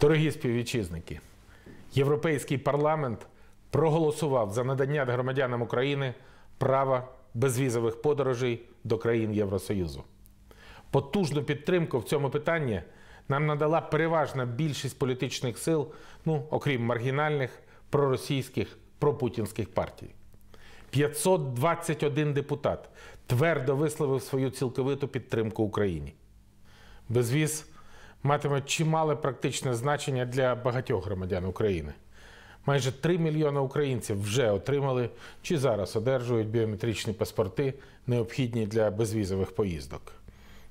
Дорогі співвітчизники, Європейський парламент проголосував за надання громадянам України права безвізових подорожей до країн Євросоюзу. Потужну підтримку в цьому питанні нам надала переважна більшість політичних сил, ну окрім маргінальних, проросійських, пропутінських партій. 521 депутат твердо висловив свою цілковиту підтримку Україні. Безвіз матиме чимале практичне значення для багатьох громадян України. Майже 3 мільйони українців вже отримали чи зараз одержують біометричні паспорти, необхідні для безвізових поїздок.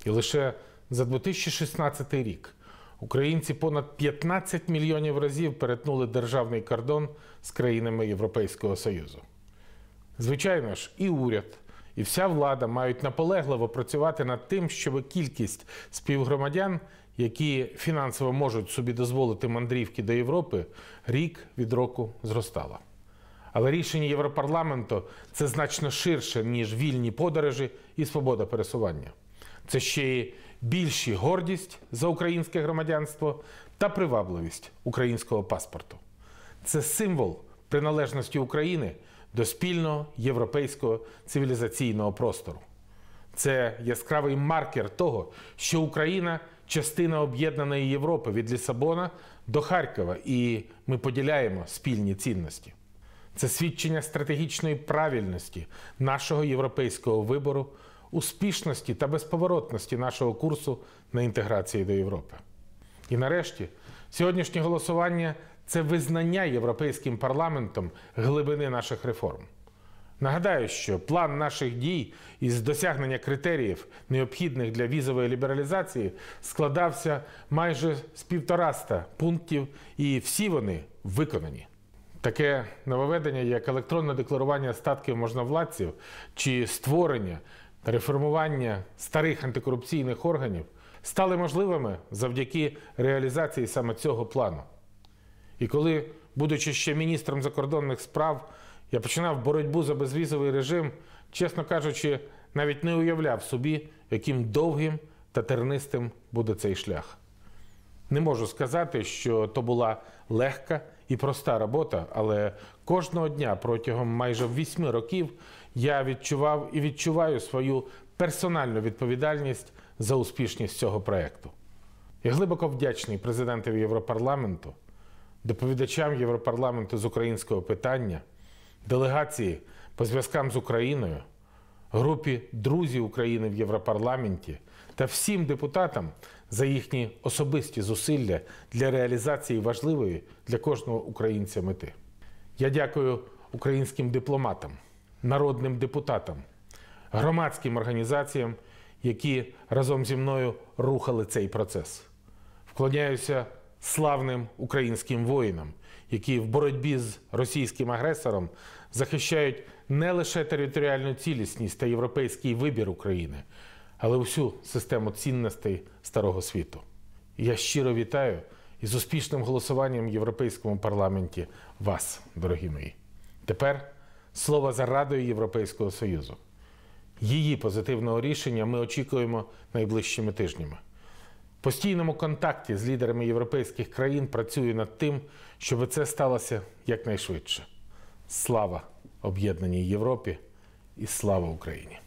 І лише за 2016 рік українці понад 15 мільйонів разів перетнули державний кордон з країнами Європейського Союзу. Звичайно ж, і уряд, і вся влада мають наполегливо працювати над тим, щоб кількість співгромадян, які фінансово можуть собі дозволити мандрівки до Європи, рік від року зростала. Але рішення Європарламенту це значно ширше, ніж вільні подорожі і свобода пересування. Це ще й більші гордість за українське громадянство та привабливість українського паспорту. Це символ приналежності України до спільного європейського цивілізаційного простору. Це яскравий маркер того, що Україна частина об'єднаної Європи від Лісабона до Харкова, і ми поділяємо спільні цінності. Це свідчення стратегічної правильності нашого європейського вибору, успішності та безповоротності нашого курсу на інтеграцію до Європи. І нарешті, сьогоднішнє голосування це визнання Європейським парламентом глибини наших реформ. Нагадаю, що план наших дій із досягнення критеріїв, необхідних для візової лібералізації, складався майже з півтораста пунктів, і всі вони виконані. Таке нововведення, як електронне декларування статків можновладців чи створення та реформування старих антикорупційних органів, стали можливими завдяки реалізації саме цього плану. І коли, будучи ще міністром закордонних справ, я починав боротьбу за безвізовий режим, чесно кажучи, навіть не уявляв собі, яким довгим та тернистим буде цей шлях. Не можу сказати, що то була легка і проста робота, але кожного дня протягом майже вісьми років я відчував і відчуваю свою персональну відповідальність за успішність цього проєкту. Я глибоко вдячний президентові Європарламенту, доповідачам Європарламенту з українського питання, делегації по зв'язкам з Україною, групі друзів України в Європарламенті та всім депутатам за їхні особисті зусилля для реалізації важливої для кожного українця мети. Я дякую українським дипломатам, народним депутатам, громадським організаціям, які разом зі мною рухали цей процес. Вклоняюся славним українським воїнам, які в боротьбі з російським агресором захищають не лише територіальну цілісність та європейський вибір України, але всю систему цінностей старого світу. Я щиро вітаю із успішним голосуванням в Європейському парламенті вас, дорогі мої. Тепер слово за Радою Європейського Союзу. Її позитивного рішення ми очікуємо найближчими тижнями. Постійному контакті з лідерами європейських країн працюю над тим, щоб це сталося якнайшвидше. Слава об'єднаній Європі і слава Україні!